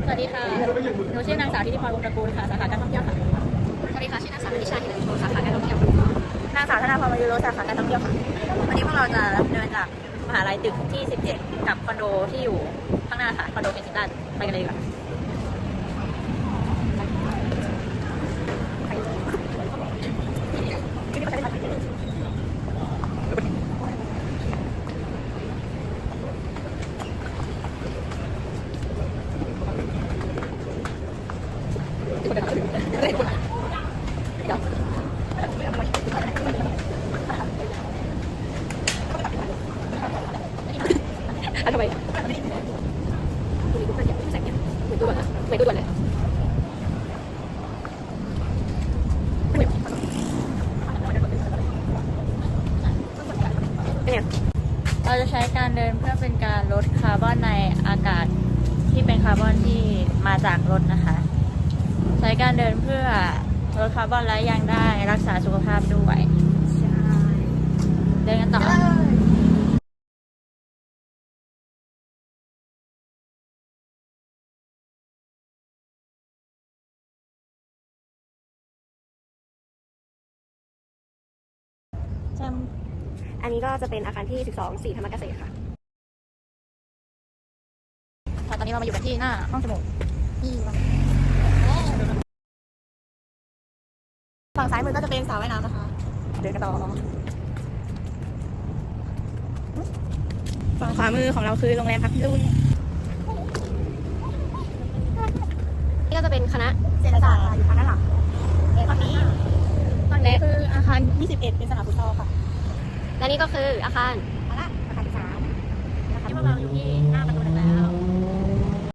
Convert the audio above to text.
สวัสดีค่ะ หนูชื่อนางสาวธิติพรวงศ์ตระกูลค่ะ สาขาการท่องเที่ยวค่ะ สวัสดีค่ะ ชื่อนางสาวนิชาฮิรันโชสาขาการท่องเที่ยว นางสาวธนาพรมายุโรสาขาการท่องเที่ยวค่ะ วันนี้พวกเราจะเดินจากมหาลัยตึกที่ 17 กับคอนโดที่อยู่ข้างหน้าค่ะ คอนโดเคนซิตันไปกันเลยดีกว่า อะทำไมไม่ดูด่วนนะไม่ดูด่วเลยเราจะใช้การเดินเพื่อเป็นการลดคาร์บอนในอากาศที่เป็นคาร์บอนที่มาจากรถนะคะ ใช้การเดินเพื่อลดคาร์บอนและยังได้รักษาสุขภาพด้วยเดินกันต่อ จอันนี้ก็จะเป็นอาคารที่ 12 4ธรรมเกษตรค่ะำตอนนี้เรามาอยู่กันที่หน้าห้องสมุดที่ ฝั่งซ้ายมือก็จะเป็นสระว่ายน้ำนะคะ เดินกันต่อฝั่งขวามือของเราคือโรงแรมพักดุนนี่ก็จะเป็นคณะเศรษฐศาสตร์ค่ะอยู่ทางด้านหลังตอนนี้ตอนนี้คืออาคาร 21 เป็นสนามฟุตซอลค่ะ และนี่ก็คืออาคารอาคารที่สามที่พวกเราอยู่ที่หน้าประตู